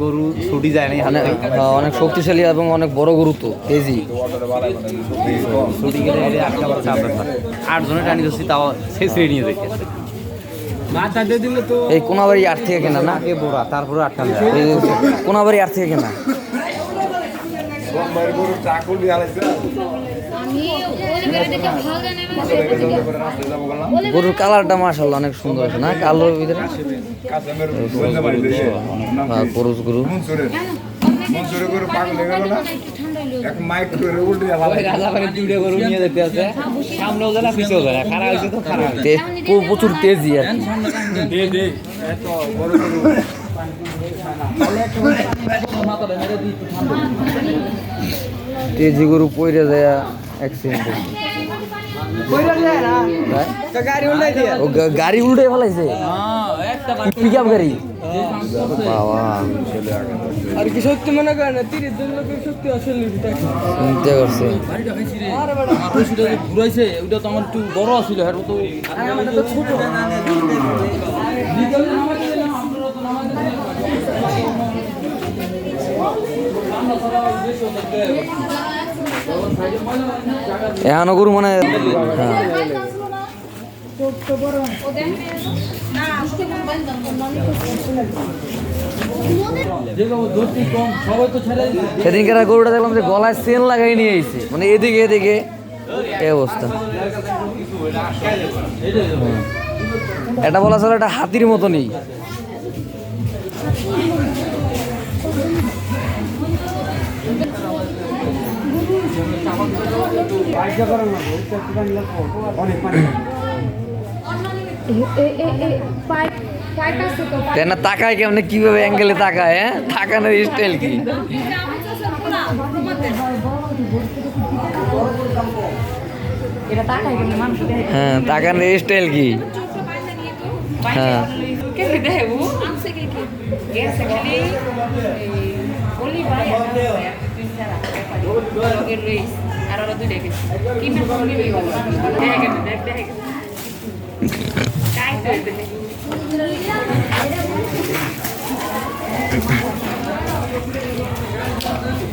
গরু ছুটি যায় না অনেক শক্তিশালী এবং অনেক বড় গরু তো ছুটি গেলে আটটা আট জনে টানি ধরছি তাও সে ছেড়ে নিয়ে দেখে এই কোনাবাড়ি আট থেকে কেনা না? বোরা তারপরে আটটা কোনাবাড়ি আট থেকে কেনা? গরুর কালারটা মার্শাল্লাহ অনেক সুন্দর আছে না? কালোর ভিতরে? গরু। গরু আছে প্রচুর তেজি কি। তেজি গরু পইরে যায় অ্যাক্সিডেন্ট গাড়ি উল্টাই উল্টে ফেলাইছে? পিক আপ গাড়ি। বাবা আর কি সত্যি মনে করেন না তিরিশ জন লোকের সত্যি আসলে চিন্তা করছে ঘুরাইছে ওটা তো আমার একটু বড় আছিল হ্যাঁ তো গরু মানে সেদিনকার গরুটা দেখলাম যে গলায় সেল লাগাই নিয়ে আইছে। মানে এদিকে এদিকে এই অবস্থা। এটা বলা চলে এটা হাতির মতনই। তাই না তাকায় কেমনে কীভাবে অ্যাঙ্গেলে তাকায় হ্যাঁ? তাকানোর স্টাইল কি? কিন্তু মানুষ হ্যাঁ তাকানোর স্টাইল কি? হ্যাঁ। কি কি গেছে খালি বলি রেস আর ওরা দুই দেখে কি না বলি ভাই দেখে দেখ দেখে কাই